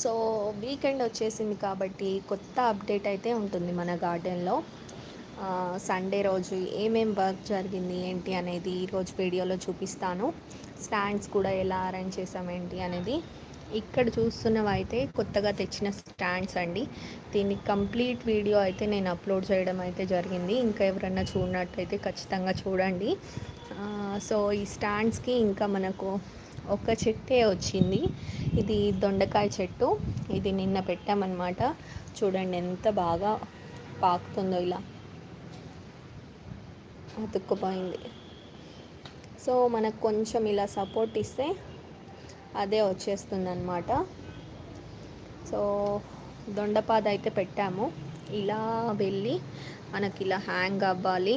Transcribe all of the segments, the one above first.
So weekend వచ్చేసింది కాబట్టి కొత్త అప్డేట్ అయితే ఉంటుంది మన గార్డెన్లో. సండే రోజు ఏమేం వర్క్ జరిగింది ఏంటి అనేది ఈరోజు వీడియోలో చూపిస్తాను. స్టాండ్స్ కూడా ఎలా అరేంజ్ చేసాం ఏంటి అనేది ఇక్కడ చూస్తున్నవి అయితే కొత్తగా తెచ్చిన స్టాండ్స్ అండి. దీన్ని కంప్లీట్ వీడియో అయితే నేను అప్లోడ్ చేయడం అయితే జరిగింది. ఇంకా ఎవరన్నా చూడనట్టయితే ఖచ్చితంగా చూడండి. సో ఈ స్టాండ్స్కి ఇంకా మనకు ఒక చెట్టే వచ్చింది. ఇది దొండకాయ చెట్టు. ఇది నిన్న పెట్టామన్నమాట. చూడండి ఎంత బాగా పాకుతుందో ఇలా అతుక్కుపోయింది. సో మనకు కొంచెం ఇలా సపోర్ట్ ఇస్తే అదే వచ్చేస్తుంది అనమాట సో దొండపాద అయితే పెట్టాము. ఇలా వెళ్ళి మనకి ఇలా హ్యాంగ్ అవ్వాలి.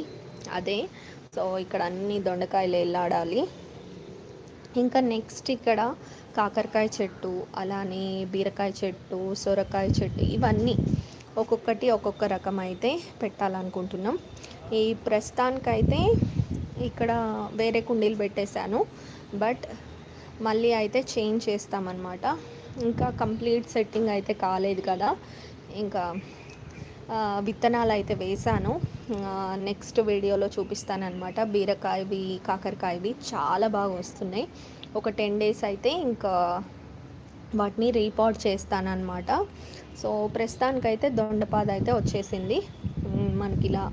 అదే. సో ఇక్కడ అన్ని దొండకాయలు వెళ్ళాడాలి ఇంకా నెక్స్ట్ ఇక్కడ కాకరకాయ చెట్టు అలానే బీరకాయ చెట్టు సొరకాయ చెట్టు ఇవన్నీ ఒక్కొక్కటి ఒక్కొక్క రకం అయితే పెట్టాలనుకుంటున్నాం. ఈ ప్రస్తుతానికైతే ఇక్కడ వేరే కుండీలు పెట్టేశాను. బట్ మళ్ళీ అయితే చేంజ్ చేస్తామన్నమాట. ఇంకా కంప్లీట్ సెట్టింగ్ అయితే కాలేదు కదా. ఇంకా విత్తనాలు అయితే వేసాను నెక్స్ట్ వీడియోలో చూపిస్తానమాట బీరకాయవి కాకరకాయవి చాలా బాగా వస్తున్నాయి. ఒక టెన్ డేస్ అయితే ఇంకా వాటిని రీపాట్ చేస్తానమాట సో ప్రస్తుతానికైతే దొండపాద అయితే వచ్చేసింది. మనకి ఇలా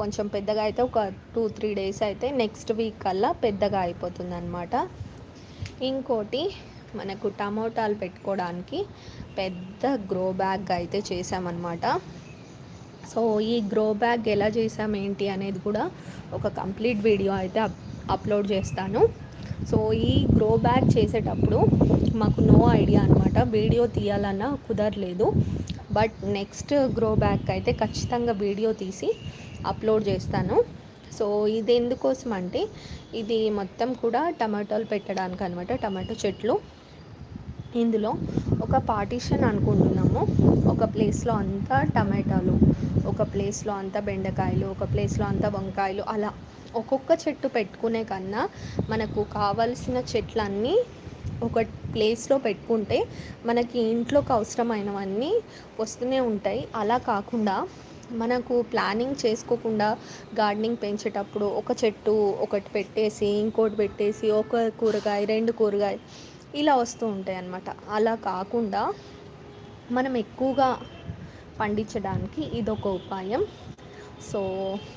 కొంచెం పెద్దగా అయితే ఒక టూ త్రీ డేస్ అయితే నెక్స్ట్ వీక్ కల్లా పెద్దగా అయిపోతుంది అనమాట ఇంకోటి మనకు టమోటాలు పెట్టుకోవడానికి పెద్ద గ్రో బ్యాగ్ అయితే చేసామన్నమాట సో ఈ గ్రో బ్యాగ్ ఎలా చేసాం ఏంటి అనేది కూడా ఒక కంప్లీట్ వీడియో అయితే అప్లోడ్ చేస్తాను. సో ఈ గ్రో బ్యాగ్ చేసేటప్పుడు మాకు నో ఐడియా అనమాట వీడియో తీయాలన్నా కుదరలేదు. బట్ నెక్స్ట్ గ్రో బ్యాగ్ అయితే ఖచ్చితంగా వీడియో తీసి అప్లోడ్ చేస్తాను. సో ఇది ఎందుకోసం అంటే ఇది మొత్తం కూడా టమాటోలు పెట్టడానికి అనమాట టమాటో చెట్లు. ఇందులో ఒక పార్టీషన్ అనుకుంటున్నాము. ఒక ప్లేస్లో అంతా టమాటాలు ఒక ప్లేస్లో అంతా బెండకాయలు ఒక ప్లేస్లో అంతా వంకాయలు అలా ఒక్కొక్క చెట్టు పెట్టుకునే కన్నా మనకు కావలసిన చెట్లన్నీ ఒక ప్లేస్లో పెట్టుకుంటే మనకి ఇంట్లోకి అవసరమైనవన్నీ వస్తూనే ఉంటాయి. అలా కాకుండా మనకు ప్లానింగ్ చేసుకోకుండా గార్డెనింగ్ పెంచేటప్పుడు ఒక చెట్టు ఒకటి పెట్టేసి ఇంకోటి పెట్టేసి ఒక కూరగాయ రెండు కూరగాయ ఇలా వస్తూ ఉంటాయి అన్నమాట. అలా కాకుండా మనం ఎక్కువగా పండించడానికి ఇదొక ఉపాయం. సో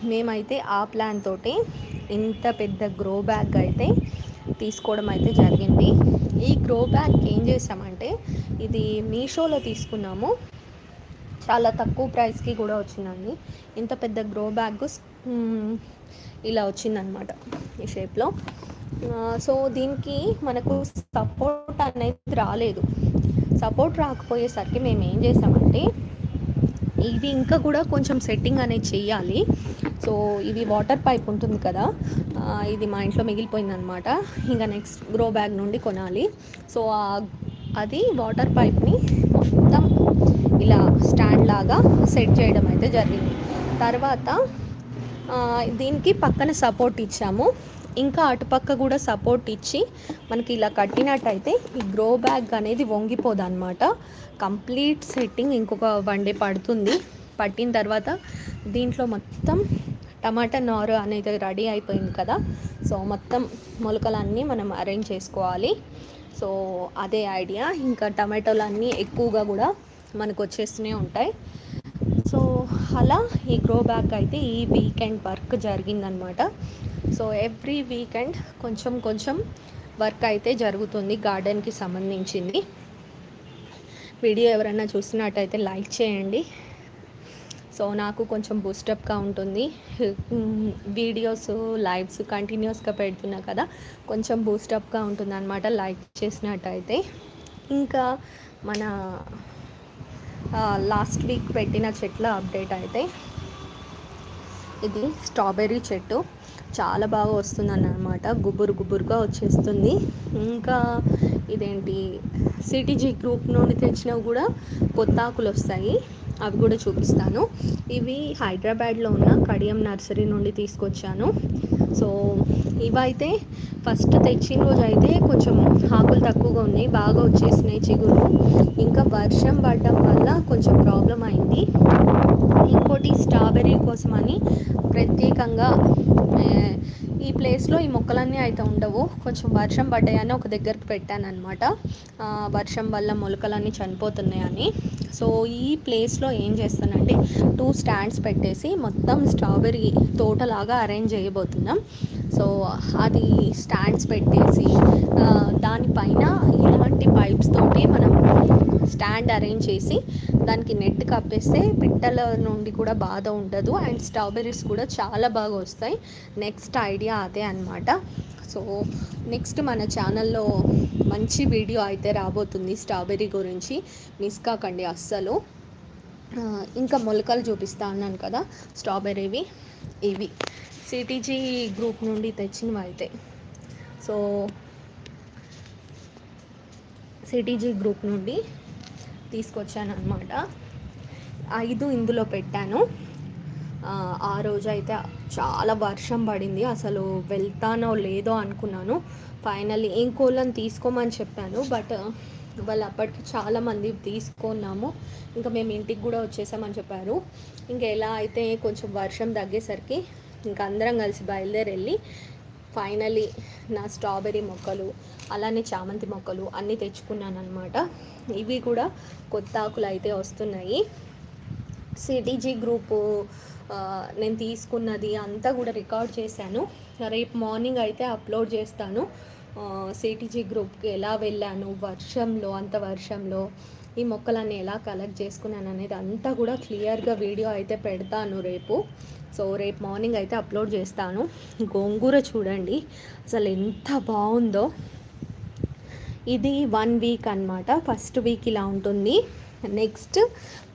మేమైతే ఆ ప్లాన్ తోటి ఇంత పెద్ద గ్రో బ్యాగ్ అయితే తీసుకోవడం అయితే జరిగింది. ఈ గ్రో బ్యాగ్ ఏం చేసామంటే ఇది మీషోలో తీసుకున్నాము. చాలా తక్కువ ప్రైస్కి కూడా వచ్చిందండి. ఇంత పెద్ద గ్రో బ్యాగ్ ఇలా వచ్చిందనమాట ఈ షేప్లో. సో దీనికి మనకు సపోర్ట్ అనేది రాలేదు. సపోర్ట్ రాకపోయేసరికి మేము ఏం చేసామంటే ఇది ఇంకా కూడా కొంచెం సెట్టింగ్ అనేది చేయాలి. సో ఇది వాటర్ పైప్ ఉంటుంది కదా ఇది మా ఇంట్లో మిగిలిపోయిందనమాట ఇంకా నెక్స్ట్ గ్రో బ్యాగ్ నుండి కొనాలి. సో అది వాటర్ పైప్ని మొత్తం ఇలా స్టాండ్ లాగా సెట్ చేయడం అయితే జరిగింది. తర్వాత దీనికి పక్కన సపోర్ట్ ఇచ్చాము. ఇంకా అటుపక్క కూడా సపోర్ట్ ఇచ్చి మనకి ఇలా కట్టినట్టయితే ఈ గ్రో బ్యాగ్ అనేది వంగిపోదు అనమాట కంప్లీట్ సెట్టింగ్ ఇంకొక వన్ డే పడుతుంది. పట్టిన తర్వాత దీంట్లో మొత్తం టమాటా నారు అనేది రెడీ అయిపోయింది కదా. సో మొత్తం మొలకలన్నీ మనం అరేంజ్ చేసుకోవాలి. సో అదే ఐడియా ఇంకా టమాటోలు అన్నీ ఎక్కువగా కూడా మనకు వచ్చేస్తూనే ఉంటాయి. సో అలా ఈ గ్రో బ్యాగ్ అయితే ఈ వీకెండ్ వర్క్ జరిగిందనమాట సో ఎవ్రీ వీకెండ్ కొంచెం కొంచెం వర్క్ అయితే జరుగుతుంది గార్డెన్కి సంబంధించింది. వీడియో ఎవరైనా చూసినట్టయితే లైక్ చేయండి. సో నాకు కొంచెం బూస్టప్గా ఉంటుంది. వీడియోస్ లైవ్స్ కంటిన్యూస్గా పెడుతున్నా కదా కొంచెం బూస్టప్గా ఉంటుంది అనమాట లైక్ చేసినట్టయితే. ఇంకా మన లాస్ట్ వీక్ పెట్టిన చెట్ల అప్డేట్ అయితే ఇది స్ట్రాబెర్రీ చెట్టు. చాలా బాగా వస్తుంది అన్నమాట గుబురు గుబురుగా వచ్చేస్తుంది. ఇంకా ఇదేంటి? సిటీజీ గ్రూప్ నుండి తెచ్చినవి కూడా కొత్త ఆకులు వస్తాయి అవి కూడా చూపిస్తాను. ఇవి హైదరాబాద్లో ఉన్న కడియం నర్సరీ నుండి తీసుకొచ్చాను. సో ఇవైతే ఫస్ట్ తెచ్చిన రోజు అయితే కొంచెం ఆకులు తక్కువగా ఉన్నాయి బాగా వచ్చేసినాయి చిగురు. ఇంకా వర్షం పడడం వల్ల కొంచెం ప్రాబ్లం అయింది. ఇంకోటి స్ట్రాబెర్రీ కోసమని ప్రత్యేకంగా ఈ ప్లేస్లో ఈ మొక్కలన్నీ అయితే ఉండవు. కొంచెం వర్షం పడ్డాయని ఒక దగ్గరికి పెట్టాను అనమాట వర్షం వల్ల మొలకలన్నీ చనిపోతున్నాయని. సో ఈ ప్లేస్లో ఏం చేస్తానంటే టూ స్టాండ్స్ పెట్టేసి మొత్తం స్ట్రాబెర్రీ తోటలాగా అరేంజ్ చేయబోతున్నాం. సో అది స్టాండ్స్ పెట్టేసి దానిపైన ఇలాంటి పైప్స్ తోటి మనం స్టాండ్ అరేంజ్ చేసి దానికి నెట్ కప్పేస్తే పిట్టల నుండి కూడా బాధ ఉండదు అండ్ స్ట్రాబెర్రీస్ కూడా చాలా బాగా వస్తాయి. నెక్స్ట్ ఐడియా అదే అనమాట సో నెక్స్ట్ మన ఛానల్లో మంచి వీడియో అయితే రాబోతుంది స్ట్రాబెర్రీ గురించి. మిస్ కాకండి అస్సలు. ఇంకా మొలకలు చూపిస్తా అన్నాను కదా స్ట్రాబెర్రీవి ఇవి. సిటీజీ గ్రూప్ నుండి తెచ్చినవి అయితే. సో సిటీజీ గ్రూప్ నుండి తీసుకొచ్చాను అనమాట ఐదు ఇందులో పెట్టాను. ఆ రోజు అయితే చాలా వర్షం పడింది. అసలు వెళ్తానో లేదో అనుకున్నాను. ఫైనల్లీ ఏం కోళ్ళని తీసుకోమని చెప్పాను. బట్ వాళ్ళు అప్పటికి చాలామంది తీసుకున్నాము. ఇంకా మేము ఇంటికి కూడా వచ్చేసామని చెప్పారు. ఇంకా ఎలా అయితే కొంచెం వర్షం తగ్గేసరికి ఇంకా అందరం కలిసి బయలుదేరి వెళ్ళి ఫైనలీ నా స్ట్రాబెర్రీ మొక్కలు అలానే చామంతి మొక్కలు అన్నీ తెచ్చుకున్నాను అనమాట ఇవి కూడా కొత్త ఆకులు అయితే వస్తున్నాయి. సిటీజీ గ్రూపు నేను తీసుకున్నది అంతా కూడా రికార్డ్ చేశాను. రేపు మార్నింగ్ అయితే అప్లోడ్ చేస్తాను. సిటీజీ గ్రూప్కి ఎలా వెళ్ళాను వర్షంలో అంత వర్షంలో ఈ మొక్కలన్నీ ఎలా కలెక్ట్ చేసుకున్నాను అనేది అంతా కూడా క్లియర్గా వీడియో అయితే పెడతాను రేపు. సో రేపు మార్నింగ్ అయితే అప్లోడ్ చేస్తాను. గోంగూర చూడండి. అసలు ఎంత బాగుందో. ఇది వన్ వీక్ అనమాట ఫస్ట్ వీక్ ఇలా ఉంటుంది. నెక్స్ట్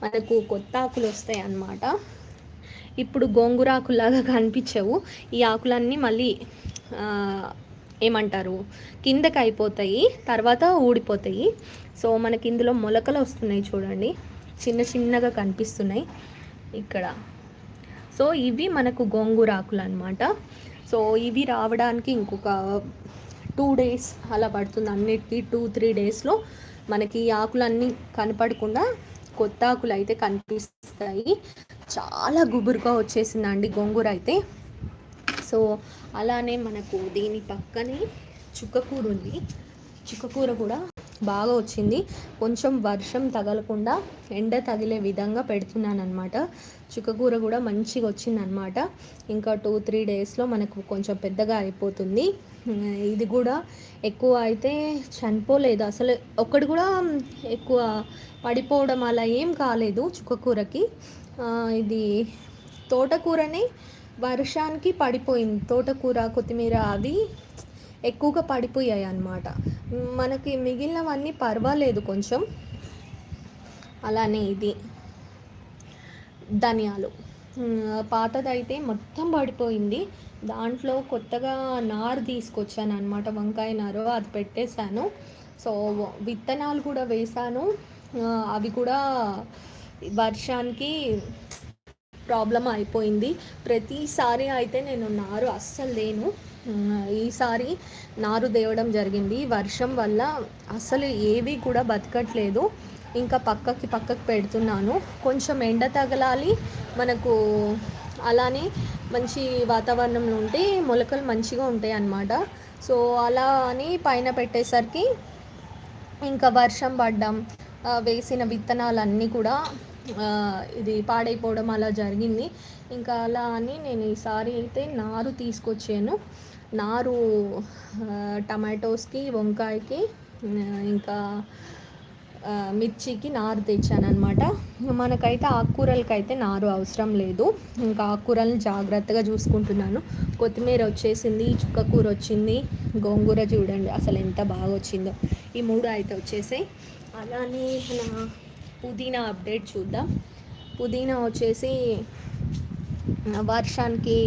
మనకు కొత్త ఆకులు వస్తాయి అన్నమాట. ఇప్పుడు గోంగూర ఆకులాగా కనిపించవు. ఈ ఆకులన్నీ మళ్ళీ ఏమంటారు? కిందకి అయిపోతాయి. తర్వాత ఊడిపోతాయి. సో మనకి ఇందులో మొలకలు వస్తున్నాయి చూడండి. చిన్న చిన్నగా కనిపిస్తున్నాయి ఇక్కడ. సో ఇవి మనకు గోంగూర ఆకులు అనమాట సో ఇవి రావడానికి ఇంకొక టూ డేస్ అలా పడుతుంది. అన్నిటికీ టూ త్రీ డేస్లో మనకి ఆకులన్నీ కనపడకుండా కొత్త ఆకులు అయితే కనిపిస్తాయి. చాలా గుబురుగా వచ్చేసిందండి గోంగూర అయితే. సో అలానే మనకు దీని పక్కనే చుక్కకూర ఉంది. చుక్కకూర కూడా బాగా వచ్చింది. కొంచెం వర్షం తగలకుండా ఎండ తగిలే విధంగా పెడుతున్నాను అనమాట చుక్కకూర కూడా మంచిగా వచ్చిందనమాట ఇంకా టూ త్రీ డేస్లో మనకు కొంచెం పెద్దగా అయిపోతుంది. ఇది కూడా ఎక్కువ అయితే చనిపోలేదు. అసలు ఒక్కటి కూడా ఎక్కువ పడిపోవడం అలా ఏం కాలేదు చుక్కకూరకి. ఇది తోటకూరని వర్షానికి పడిపోయింది. తోటకూర కొత్తిమీర అవి ఎక్కువగా పడిపోయాయి అన్నమాట. మనకి మిగిలినవన్నీ పర్వాలేదు కొంచెం. అలానే ఇది. ధనియాలు. పాతదైతే మొత్తం పడిపోయింది. దాంట్లో కొత్తగా నారు తీసుకొచ్చాను అనమాట వంకాయ నారు అది పెట్టేశాను. సో విత్తనాలు కూడా వేశాను. అవి కూడా వర్షానికి ప్రాబ్లం అయిపోయింది. ప్రతిసారి అయితే నేను నారు అస్సలు లేను. ఈసారి నారు దేవడం జరిగింది. వర్షం వల్ల అసలు ఏవి కూడా బతకట్లేదు. ఇంకా పక్కకి పక్కకి పెడుతున్నాను. కొంచెం ఎండ తగలాలి. మనకు అలానే మంచి వాతావరణంలో ఉంటే మొలకలు మంచిగా ఉంటాయి అన్నమాట. సో అలా అని పైన పెట్టేసరికి ఇంకా వర్షం పడ్డం వేసిన విత్తనాలన్నీ కూడా ఇది పాడైపోవడం అలా జరిగింది. ఇంకా అలా అని నేను ఈసారి అయితే నారు తీసుకొచ్చాను. నారు టమాటోస్కి వంకాయకి ఇంకా మిర్చికి నారు తెచ్చాను అనమాట మనకైతే ఆకుకూరలకి అయితే నారు అవసరం లేదు. ఇంకా ఆకుకూరలను జాగ్రత్తగా చూసుకుంటున్నాను. కొత్తిమీర వచ్చేసింది చుక్కకూర వచ్చింది గోంగూర చూడండి అసలు ఎంత బాగా వచ్చిందో. ఈ మూడు అయితే వచ్చేసాయి. అలానే మన పుదీనా అప్డేట్ చూద్దాం. పుదీనా వచ్చేసి వర్షానికి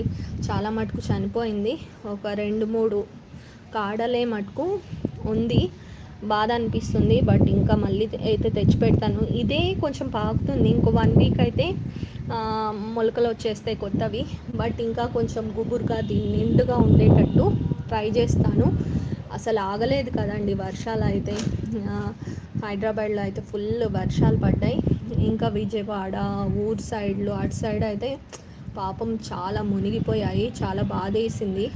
చాలా మటుకు చనిపోయింది. ఒక రెండు మూడు కాడలే మటుకు ఉంది. బాధ అనిపిస్తుంది. బట్ ఇంకా మళ్ళీ అయితే తెచ్చి పెడతాను ఇదే కొంచెం పాకుతుంది. ఇంకో వన్ వీక్ అయితే మొలకలు వచ్చేస్తాయి కొత్తవి. బట్ ఇంకా కొంచెం గుబురుగా దీన్ని నిండుగా ఉండేటట్టు ట్రై చేస్తాను. అసలు ఆగలేదు కదండి వర్షాలు అయితే. హైదరాబాద్లో అయితే ఫుల్ వర్షాలు పడ్డాయి. ఇంకా విజయవాడ ఊరు సైడ్లో అటు సైడ్ అయితే పాపం చాలా మునిగిపోయాయి చాలా బాధ వేసింది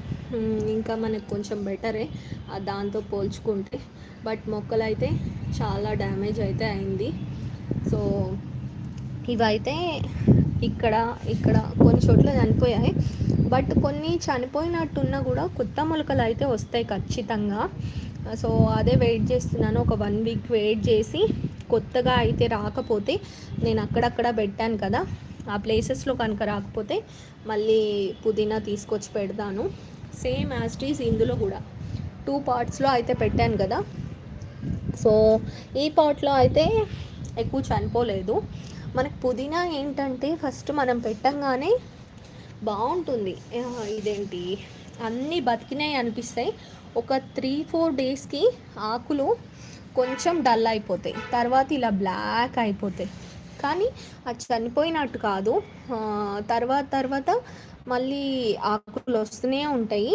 ఇంకా మనకు కొంచెం బెటరే దాంతో పోల్చుకుంటే. బట్ మొక్కలు అయితే చాలా డ్యామేజ్ అయితే అయింది. సో ఇవైతే ఇక్కడ ఇక్కడ కొన్ని చోట్ల చనిపోయాయి. బట్ కొన్ని చనిపోయినట్టున్నా కూడా కొత్త మొలకలు అయితే వస్తాయి ఖచ్చితంగా. సో అదే వెయిట్ చేస్తున్నాను. ఒక వన్ వీక్ వెయిట్ చేసి కొత్తగా అయితే రాకపోతే నేను అక్కడక్కడ పెట్టాను కదా. ఆ ప్లేసెస్లో కనుక రాకపోతే మళ్ళీ పుదీనా తీసుకొచ్చి పెడతాను. సేమ్ యాస్టీస్ ఇందులో కూడా. టూ పార్ట్స్లో అయితే పెట్టాను కదా. సో ఈ పాట్లో అయితే ఎక్కువ చనిపోలేదు. మనకు పుదీనా ఏంటంటే ఫస్ట్ మనం పెట్టంగానే బాగుంటుంది. ఇదేంటి? అన్నీ బతికినాయి అనిపిస్తాయి. ఒక త్రీ ఫోర్ డేస్కి ఆకులు కొంచెం డల్ అయిపోతాయి. తర్వాత ఇలా బ్లాక్ అయిపోతాయి. కానీ అది చనిపోయినట్టు కాదు. తర్వాత తర్వాత మళ్ళీ ఆకులు వస్తూనే ఉంటాయి.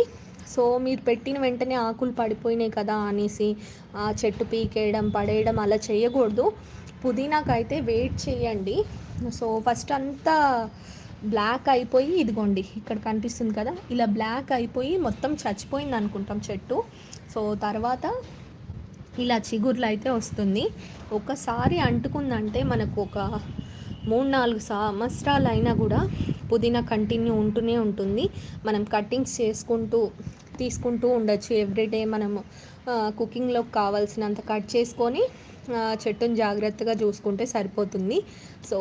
సో మీరు పెట్టిన వెంటనే ఆకులు పడిపోయినాయి కదా అనేసి ఆ చెట్టు పీకేయడం పడేయడం అలా చేయకూడదు. పుదీనాకైతే వెయిట్ చేయండి. సో ఫస్ట్ అంతా బ్లాక్ అయిపోయి ఇదిగోండి ఇక్కడ కనిపిస్తుంది కదా ఇలా బ్లాక్ అయిపోయి మొత్తం చచ్చిపోయింది అనుకుంటాం చెట్టు. సో తర్వాత ఇలా చిగుర్లు అయితే వస్తుంది. ఒకసారి అంటుకుందంటే మనకు ఒక మూడు నాలుగు సంవత్సరాలు అయినా కూడా పుదీనా కంటిన్యూ ఉంటూనే ఉంటుంది. మనం కట్టింగ్స్ చేసుకుంటూ తీసుకుంటూ ఉండొచ్చు. ఎవ్రీడే మనము కుకింగ్లో కావాల్సినంత కట్ చేసుకొని చెట్టును చెట్టుని జాగ్రత్తగా చూసుకుంటే సరిపోతుంది. సో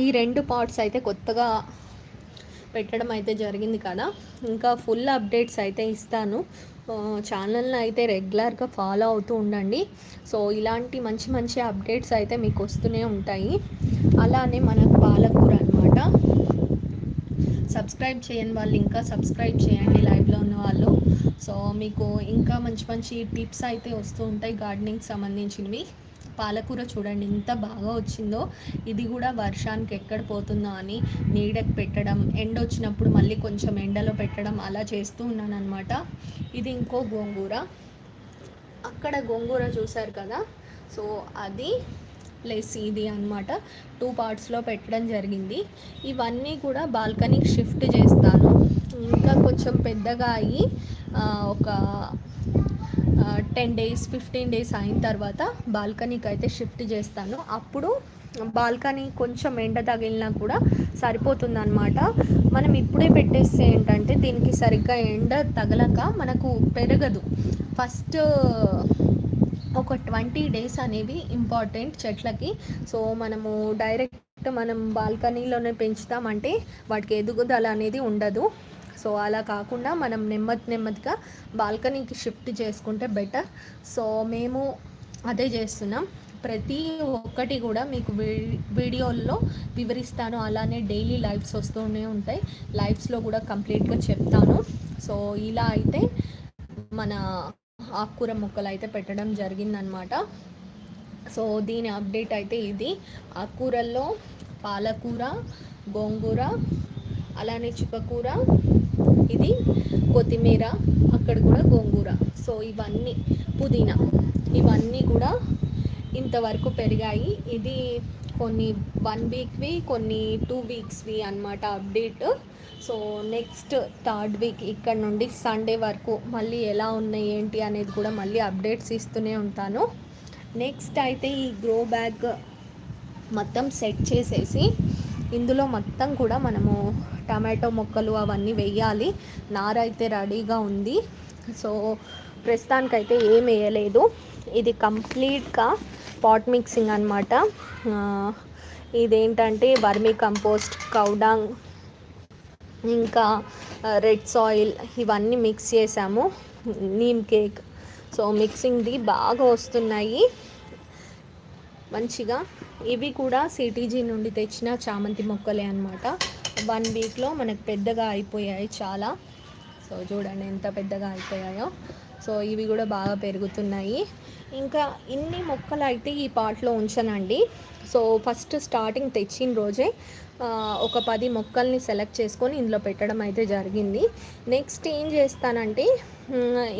ఈ రెండు పార్ట్స్ అయితే కొత్తగా పెట్టడం అయితే జరిగింది కదా. ఇంకా ఫుల్ అప్డేట్స్ అయితే ఇస్తాను. ఛానల్ని అయితే రెగ్యులర్గా ఫాలో అవుతూ ఉండండి. సో ఇలాంటి మంచి మంచి అప్డేట్స్ అయితే మీకు వస్తూనే ఉంటాయి. అలానే మనకు పాలకూర అనమాట సబ్స్క్రైబ్ చేయని వాళ్ళు ఇంకా సబ్స్క్రైబ్ చేయండి లైవ్లో ఉన్న వాళ్ళు. సో మీకు ఇంకా మంచి మంచి టిప్స్ అయితే వస్తూ ఉంటాయి గార్డెనింగ్ సంబంధించినవి. పాలకూర చూడండి ఎంత బాగా వచ్చిందో. ఇది కూడా వర్షానికి ఎక్కడ పోతుందో అని నీడకు పెట్టడం ఎండ వచ్చినప్పుడు మళ్ళీ కొంచెం ఎండలో పెట్టడం అలా చేస్తూ ఉన్నాను అనమాట ఇది ఇంకో గోంగూర. అక్కడ గోంగూర చూసారు కదా? సో అది ప్లస్ ఇది అన్నమాట. టూ పార్ట్స్లో పెట్టడం జరిగింది. ఇవన్నీ కూడా బాల్కనీకి షిఫ్ట్ చేస్తాను. ఇంకా కొంచెం పెద్దగా అయ్యి ఒక టెన్ డేస్ ఫిఫ్టీన్ డేస్ అయిన తర్వాత బాల్కనీకి అయితే షిఫ్ట్ చేస్తాను. అప్పుడు బాల్కనీ కొంచెం ఎండ తగిలినా కూడా సరిపోతుందన్నమాట. మనం ఇప్పుడే పెట్టేస్తే ఏంటంటే దీనికి సరిగ్గా ఎండ తగలక మనకు పెరగదు. ఫస్ట్ ఒక ట్వంటీ డేస్ అనేవి ఇంపార్టెంట్ చెట్లకి. సో మనము డైరెక్ట్ మనం బాల్కనీలోనే పెంచుతామంటే వాటికి ఎదుగుదల అనేది ఉండదు. సో అలా కాకుండా మనం నెమ్మది నెమ్మదిగా బాల్కనీకి షిఫ్ట్ చేసుకుంటే బెటర్. సో మేము అదే చేస్తున్నాం. ప్రతి ఒక్కటి కూడా మీకు వీ- వీడియోల్లో వివరిస్తాను. అలానే డైలీ లైవ్స్ వస్తూనే ఉంటాయి. లైవ్స్లో కూడా కంప్లీట్గా చెప్తాను. సో ఇలా అయితే మన ఆకుకూర మొక్కలు అయితే పెట్టడం జరిగిందనమాట సో దీని అప్డేట్ అయితే ఇది. ఆకుకూరల్లో పాలకూర గోంగూర అలానే చిక్కకూర ఇది కొత్తిమీర అక్కడ కూడా గోంగూర. సో ఇవన్నీ పుదీనా. ఇవన్నీ కూడా ఇంతవరకు పెరిగాయి. ఇది కొన్ని వన్ వీక్వి కొన్ని టూ వీక్స్వి అన్నమాట update. So next third week ఇక్కడ నుండి సండే వరకు మళ్ళీ ఎలా ఉన్నాయి ఏంటి అనేది కూడా మళ్ళీ అప్డేట్స్ ఇస్తూనే ఉంటాను. నెక్స్ట్ అయితే ఈ గ్రో బ్యాగ్ మొత్తం సెట్ చేసేసి ఇందులో మొత్తం కూడా మనము టమాటో మొక్కలు అవన్నీ వేయాలి. నార అయితే రెడీగా ఉంది. సో ప్రస్తుతానికైతే ఏం వేయలేదు. ఇది కంప్లీట్గా పాట్ మిక్సింగ్ అనమాట ఇదేంటంటే వర్మీ కంపోస్ట్ కౌడాంగ్ ఇంకా రెడ్ సాయిల్ ఇవన్నీ మిక్స్ చేసాము. Neem cake. సో మిక్సింగ్ది బాగా వస్తున్నాయి. మంచిగా. ఇవి కూడా సిటీజీ నుండి తెచ్చిన చామంతి మొక్కలే అనమాట వన్ వీక్లో మనకు పెద్దగా అయిపోయాయి చాలా. సో చూడండి ఎంత పెద్దగా అయిపోయాయో. సో ఇవి కూడా బాగా పెరుగుతున్నాయి. ఇంకా ఇన్ని మొక్కలు అయితే ఈ పాట్లో ఉంచనండి. సో ఫస్ట్ స్టార్టింగ్ తెచ్చిన రోజే ఒక పది మొక్కల్ని సెలెక్ట్ చేసుకొని ఇందులో పెట్టడం అయితే జరిగింది. నెక్స్ట్ ఏం చేస్తానంటే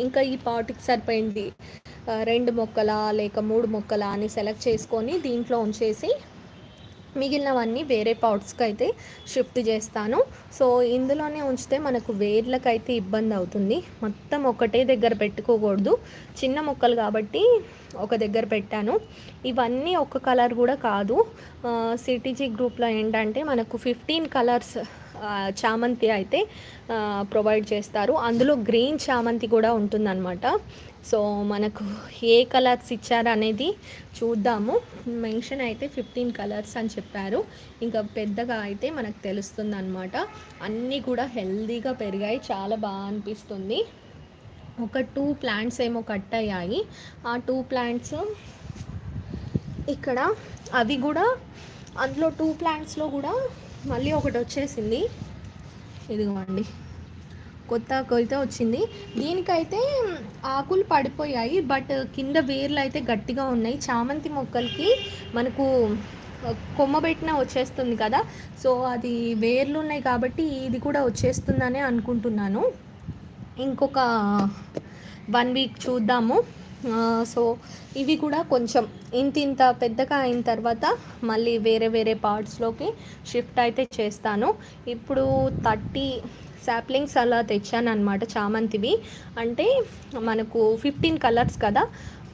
ఇంకా ఈ పాటికి సరిపోయింది. రెండు మొక్కల లేక మూడు మొక్కల అని సెలెక్ట్ చేసుకొని దీంట్లో ఉంచేసి మిగిలినవన్నీ వేరే పాట్స్కి అయితే షిఫ్ట్ చేస్తాను. సో ఇందులోనే ఉంచితే మనకు వేర్లకైతే ఇబ్బంది అవుతుంది. మొత్తం ఒకటే దగ్గర పెట్టుకోకూడదు. చిన్న మొక్కలు కాబట్టి ఒక దగ్గర పెట్టాను. ఇవన్నీ ఒక కలర్ కూడా కాదు. సిటీజీ గ్రూప్లో ఏంటంటే మనకు ఫిఫ్టీన్ కలర్స్ చామంతి అయితే ప్రొవైడ్ చేస్తారు. అందులో గ్రీన్ చామంతి కూడా ఉంటుందన్నమాట. సో మనకు ఏ కలర్స్ ఇచ్చారు అనేది చూద్దాము. మెన్షన్ అయితే ఫిఫ్టీన్ కలర్స్ అని చెప్పారు. ఇంకా పెద్దగా అయితే మనకు తెలుస్తుంది అనమాట అన్నీ కూడా హెల్దీగా పెరిగాయి. చాలా బాగా అనిపిస్తుంది. ఒక టూ ప్లాంట్స్ ఏమో కట్ అయ్యాయి. ఆ టూ ప్లాంట్స్ ఇక్కడ అవి కూడా అందులో టూ ప్లాంట్స్లో కూడా మళ్ళీ ఒకటి వచ్చేసింది. ఇదిగోండి. కొత్త అయితే వచ్చింది. దీనికైతే ఆకులు పడిపోయాయి బట్ కింద వేర్లు అయితే గట్టిగా ఉన్నాయి. చామంతి మొక్కలకి మనకు కొమ్మ పెట్టిన వచ్చేస్తుంది కదా. సో అది వేర్లు ఉన్నాయి కాబట్టి ఇది కూడా వచ్చేస్తుందనే అనుకుంటున్నాను. ఇంకొక వన్ వీక్ చూద్దాము. సో ఇవి కూడా కొంచెం ఇంత ఇంత పెద్దగా అయిన తర్వాత మళ్ళీ వేరే వేరే పార్ట్స్లోకి షిఫ్ట్ అయితే చేస్తాను. ఇప్పుడు థర్టీ శాప్లింగ్స్ అలా తెచ్చానమాట చామంతివి. అంటే మనకు ఫిఫ్టీన్ కలర్స్ కదా.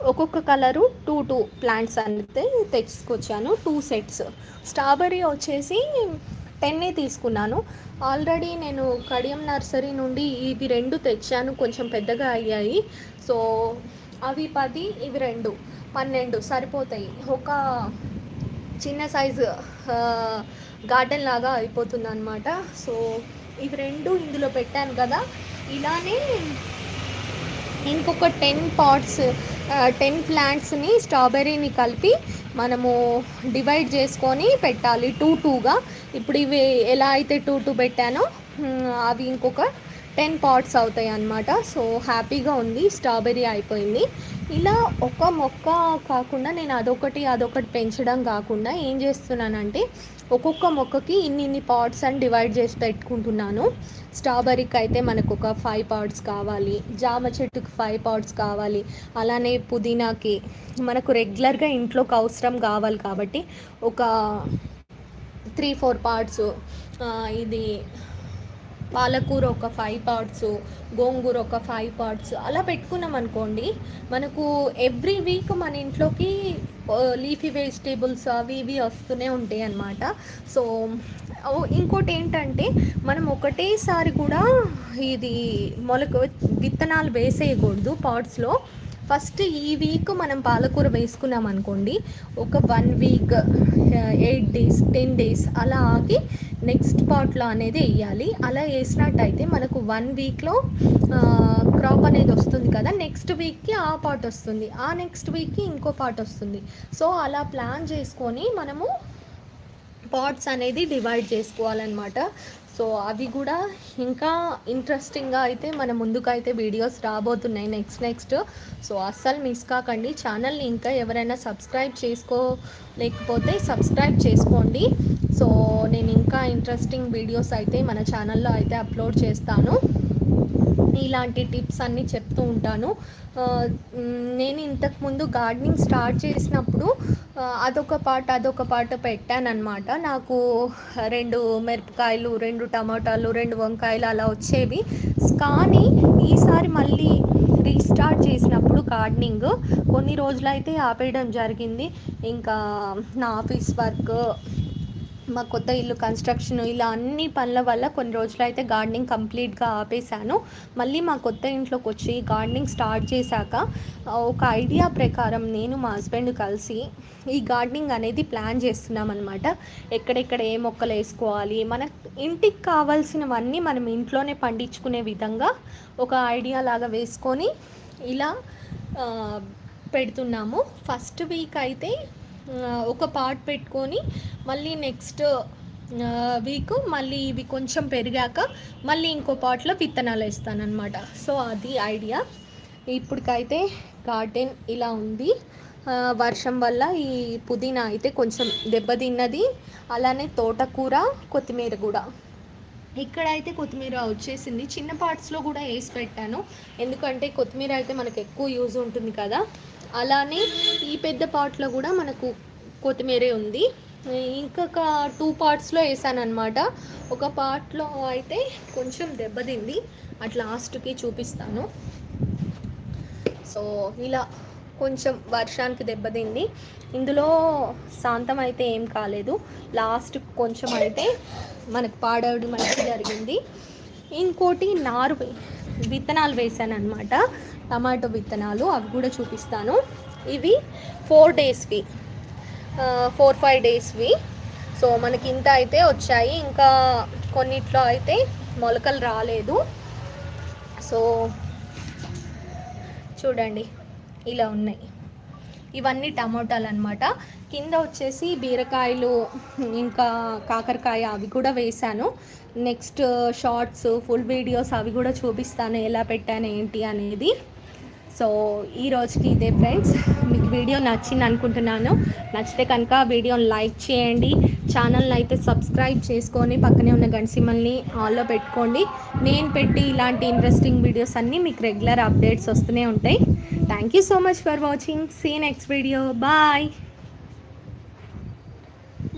ఒక్కొక్క కలరు టూ టూ ప్లాంట్స్ అయితే తెచ్చుకొచ్చాను టూ సెట్స్ స్ట్రాబెర్రీ వచ్చేసి టెన్నే తీసుకున్నాను. ఆల్రెడీ నేను కడియం నర్సరీ నుండి ఇవి రెండు తెచ్చాను కొంచెం పెద్దగా అయ్యాయి. సో అవి పది ఇవి రెండు పన్నెండు సరిపోతాయి. ఒక చిన్న సైజు గార్డెన్ లాగా అయిపోతుంది అనమాట సో ఇవి రెండు ఇందులో పెట్టాను కదా. ఇలానే ఇంకొక టెన్ పాట్స్ టెన్ ప్లాంట్స్ని స్ట్రాబెర్రీని కలిపి మనము డివైడ్ చేసుకొని పెట్టాలి టూ టూగా. ఇప్పుడు ఇవి ఎలా అయితే టూ టూ పెట్టానో అవి ఇంకొక టెన్ పాట్స్ అవుతాయి అన్నమాట. సో హ్యాపీగా ఉంది స్ట్రాబెర్రీ అయిపోయింది. ఇలా ఒక మొక్క కాకుండా నేను అదొకటి అదొకటి పెంచడం కాకుండా ఏం చేస్తున్నానంటే ఒక్కొక్క మొక్కకి ఇన్ని ఇన్ని పాట్స్ అని డివైడ్ చేసి పెట్టుకుంటున్నాను. స్ట్రాబెర్రీకి అయితే మనకు ఒక ఫైవ్ పార్ట్స్ కావాలి జామ చెట్టుకి ఫైవ్ పార్ట్స్ కావాలి అలానే పుదీనాకి మనకు రెగ్యులర్గా ఇంట్లోకి అవసరం కావాలి కాబట్టి ఒక త్రీ ఫోర్ పార్ట్స్ ఇది పాలకూర ఒక ఫైవ్ పార్ట్స్ గోంగూర ఒక ఫైవ్ పార్ట్స్ అలా పెట్టుకున్నాం అనుకోండి మనకు ఎవ్రీ వీక్ మన ఇంట్లోకి లీఫీ వెజిటేబుల్స్ అవి ఇవి వస్తూనే ఉంటాయి అన్నమాట. సో ఇంకోటి ఏంటంటే మనం ఒకటేసారి కూడా ఇది మొలక విత్తనాలు వేసేయకూడదు పాట్స్లో ఫస్ట్ ఈ వీక్ మనం పాలకూర వేసుకున్నాం అనుకోండి ఒక one week eight days ten days అలా ఆగి నెక్స్ట్ పాట్లో అనేది వేయాలి. అలా వేసినట్టయితే మనకు వన్ వీక్లో క్రాప్ అనేది వస్తుంది కదా నెక్స్ట్ వీక్కి ఆ పాట్ వస్తుంది. ఆ నెక్స్ట్ వీక్కి ఇంకో పాట్ వస్తుంది. సో అలా ప్లాన్ చేసుకొని మనము పాట్స్ అనేది డివైడ్ చేసుకోవాలన్నమాట. సో అవి కూడా ఇంకా ఇంట్రెస్టింగ్గా అయితే మన ముందుకైతే వీడియోస్ రాబోతున్నాయి నెక్స్ట్ నెక్స్ట్ సో అస్సలు మిస్ కాకండి. ఛానల్ని ఇంకా ఎవరైనా సబ్స్క్రైబ్ చేసుకోలేకపోతే సబ్స్క్రైబ్ చేసుకోండి. సో నేను ఇంకా ఇంట్రెస్టింగ్ వీడియోస్ అయితే మన ఛానల్లో అయితే అప్లోడ్ చేస్తాను. ఇలాంటి టిప్స్ అన్నీ చెప్తూ ఉంటాను. నేను ఇంతకుముందు గార్డెనింగ్ స్టార్ట్ చేసినప్పుడు అదొక పాట అదొక పాట పెట్టానమాట నాకు రెండు మిరపకాయలు రెండు టమాటాలు రెండు వంకాయలు అలా వచ్చేవి. కానీ ఈసారి మళ్ళీ రీస్టార్ట్ చేసినప్పుడు గార్డెనింగ్ కొన్ని రోజులైతే ఆపేయడం జరిగింది. ఇంకా నా ఆఫీస్ వర్క్ మా కొత్త ఇల్లు కన్స్ట్రక్షన్ ఇలా అన్ని పనుల వల్ల కొన్ని రోజులు అయితే గార్డెనింగ్ కంప్లీట్గా ఆపేశాను. మళ్ళీ మా కొత్త ఇంట్లోకి వచ్చి గార్డెనింగ్ స్టార్ట్ చేశాక ఒక ఐడియా ప్రకారం నేను మా హస్బెండ్ కలిసి ఈ గార్డెనింగ్ అనేది ప్లాన్ చేస్తున్నాం అనమాట ఎక్కడెక్కడ ఏ మొక్కలు వేసుకోవాలి మన ఇంటికి కావాల్సినవన్నీ మనం ఇంట్లోనే పండించుకునే విధంగా ఒక ఐడియా లాగా వేసుకొని ఇలా పెడుతున్నాము. ఫస్ట్ వీక్ అయితే ఒక పార్ట్ పెట్టుకొని మళ్ళీ నెక్స్ట్ వీక్ మళ్ళీ ఇవి కొంచెం పెరిగాక మళ్ళీ ఇంకో పాట్లో విత్తనాలు వేస్తానమాట సో అది ఐడియా ఇప్పటికైతే గార్డెన్ ఇలా ఉంది. వర్షం వల్ల ఈ పుదీనా అయితే కొంచెం దెబ్బతిన్నది. అలానే తోటకూర కొత్తిమీర కూడా. ఇక్కడైతే కొత్తిమీర వచ్చేసింది. చిన్న పార్ట్స్లో కూడా వేసి పెట్టాను. ఎందుకంటే కొత్తిమీర అయితే మనకు ఎక్కువ యూజ్ ఉంటుంది కదా. అలానే ఈ పెద్ద పార్ట్లో కూడా మనకు కొత్తిమీరే ఉంది. ఇంకొక టూ పార్ట్స్లో వేసాను అనమాట ఒక పార్ట్లో అయితే కొంచెం దెబ్బతింది. అట్లా లాస్ట్కి చూపిస్తాను. సో ఇలా కొంచెం వర్షానికి దెబ్బతింది. ఇందులో శాంతం అయితే ఏం కాలేదు. లాస్ట్ కొంచెం అయితే మనకు పాడవడం మంచి జరిగింది. ఇంకోటి నారు విత్తనాలు వేసాను అనమాట టమాటో విత్తనాలు అవి కూడా చూపిస్తాను. ఇవి ఫోర్ డేస్వి ఫోర్ ఫైవ్ డేస్వి సో మనకి ఇంత అయితే వచ్చాయి. ఇంకా కొన్నిట్లో అయితే మొలకలు రాలేదు. సో చూడండి. ఇలా ఉన్నాయి. ఇవన్నీ టమోటాలు అనమాట కింద వచ్చేసి బీరకాయలు ఇంకా కాకరకాయ అవి కూడా వేశాను. నెక్స్ట్ షార్ట్స్ ఫుల్ వీడియోస్ అవి కూడా చూపిస్తాను. ఎలా పెట్టాను ఏంటి అనేది. సో ఈ రోజుకి ఇదే ఫ్రెండ్స్ మీకు వీడియో నచ్చింది అనుకుంటున్నాను. నచ్చితే కనుక వీడియోని లైక్ చేయండి. ఛానల్ని అయితే సబ్స్క్రైబ్ చేసుకొని పక్కనే ఉన్న గంటసిమల్ని ఆల్లో పెట్టుకోండి. నేను పెట్టి ఇలాంటి ఇంట్రెస్టింగ్ వీడియోస్ అన్నీ మీకు రెగ్యులర్ అప్డేట్స్ వస్తూనే ఉంటాయి. Thank you so much for watching see next video bye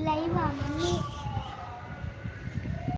live mummy